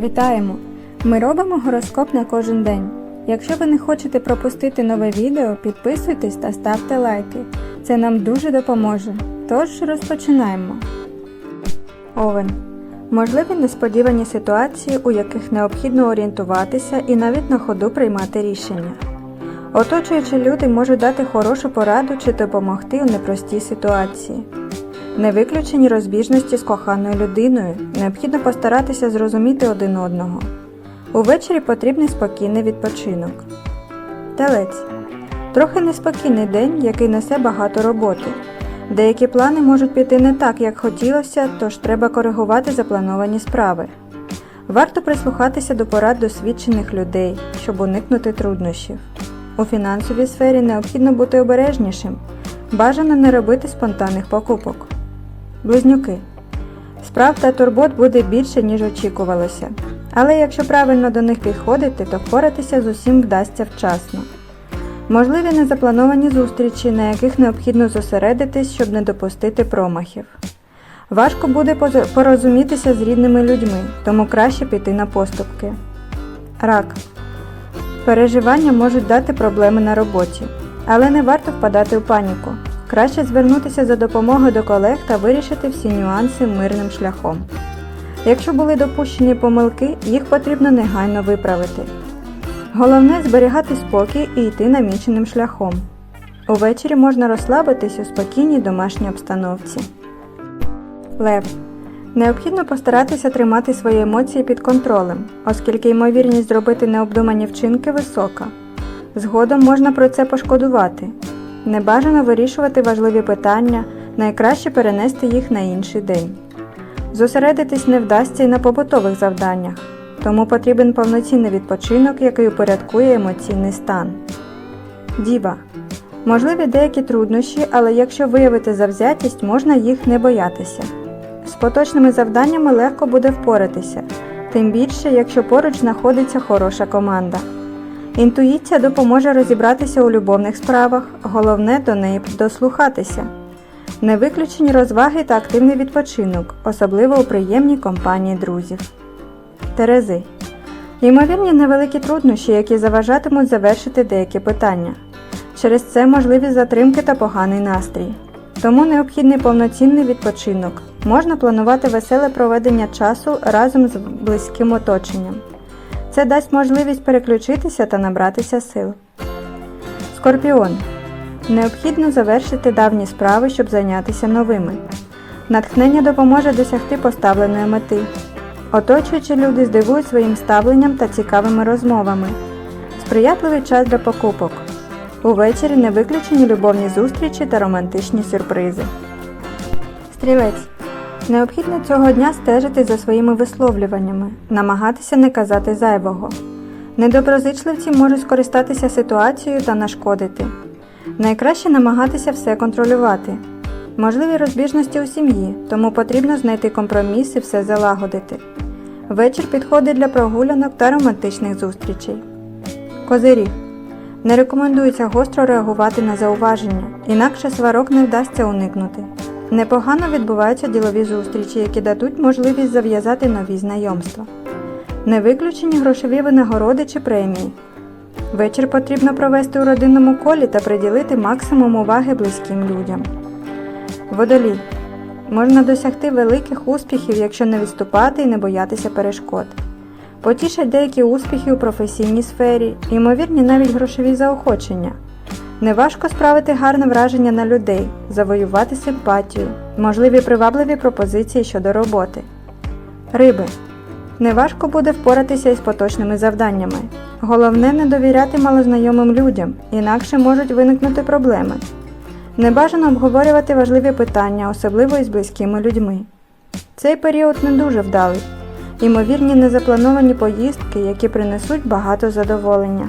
Вітаємо! Ми робимо гороскоп на кожен день. Якщо ви не хочете пропустити нове відео, підписуйтесь та ставте лайки. Це нам дуже допоможе. Тож розпочинаємо. Овен. Можливі несподівані ситуації, у яких необхідно орієнтуватися і навіть на ходу приймати рішення. Оточуючі люди можуть дати хорошу пораду чи допомогти у непростій ситуації. Не виключені розбіжності з коханою людиною, необхідно постаратися зрозуміти один одного. Увечері потрібний спокійний відпочинок. Телець. Трохи неспокійний день, який несе багато роботи. Деякі плани можуть піти не так, як хотілося, тож треба коригувати заплановані справи. Варто прислухатися до порад досвідчених людей, щоб уникнути труднощів. У фінансовій сфері необхідно бути обережнішим. Бажано не робити спонтанних покупок. Близнюки. Справ та турбот буде більше, ніж очікувалося. Але якщо правильно до них підходити, то впоратися з усім вдасться вчасно. Можливі незаплановані зустрічі, на яких необхідно зосередитись, щоб не допустити промахів. Важко буде порозумітися з рідними людьми, тому краще піти на поступки. Рак. Переживання можуть дати проблеми на роботі, але не варто впадати у паніку. Краще звернутися за допомогою до колег та вирішити всі нюанси мирним шляхом. Якщо були допущені помилки, їх потрібно негайно виправити. Головне зберігати спокій і йти наміченим шляхом. Увечері можна розслабитись у спокійній домашній обстановці. Лев. Необхідно постаратися тримати свої емоції під контролем, оскільки ймовірність зробити необдумані вчинки висока. Згодом можна про це пошкодувати. Небажано вирішувати важливі питання, найкраще перенести їх на інший день. Зосередитись не вдасться і на побутових завданнях, тому потрібен повноцінний відпочинок, який упорядкує емоційний стан. Діва. Можливі деякі труднощі, але якщо виявити завзятість, можна їх не боятися. З поточними завданнями легко буде впоратися, тим більше, якщо поруч знаходиться хороша команда. Інтуїція допоможе розібратися у любовних справах, головне до неї дослухатися. Не виключені розваги та активний відпочинок, особливо у приємній компанії друзів. Терези. Ймовірні невеликі труднощі, які заважатимуть завершити деякі питання. Через це можливі затримки та поганий настрій. Тому необхідний повноцінний відпочинок. Можна планувати веселе проведення часу разом з близьким оточенням. Це дасть можливість переключитися та набратися сил. Скорпіон. Необхідно завершити давні справи, щоб зайнятися новими. Натхнення допоможе досягти поставленої мети. Оточуючі люди здивують своїм ставленням та цікавими розмовами. Сприятливий час для покупок. Увечері не виключені любовні зустрічі та романтичні сюрпризи. Стрілець. Необхідно цього дня стежити за своїми висловлюваннями, намагатися не казати зайвого. Недоброзичливці можуть скористатися ситуацією та нашкодити. Найкраще намагатися все контролювати. Можливі розбіжності у сім'ї, тому потрібно знайти компроміс і все залагодити. Вечір підходить для прогулянок та романтичних зустрічей. Козиріг. Не рекомендується гостро реагувати на зауваження, інакше сварок не вдасться уникнути. Непогано відбуваються ділові зустрічі, які дадуть можливість зав'язати нові знайомства. Не виключені грошові винагороди чи премії. Вечір потрібно провести у родинному колі та приділити максимум уваги близьким людям. Водолій. Можна досягти великих успіхів, якщо не відступати і не боятися перешкод. Потішать деякі успіхи у професійній сфері, ймовірні навіть грошові заохочення. Неважко справити гарне враження на людей, завоювати симпатію, можливі привабливі пропозиції щодо роботи. Риби. Неважко буде впоратися із поточними завданнями. Головне не довіряти малознайомим людям, інакше можуть виникнути проблеми. Небажано обговорювати важливі питання, особливо із близькими людьми. Цей період не дуже вдалий. Ймовірні незаплановані поїздки, які принесуть багато задоволення.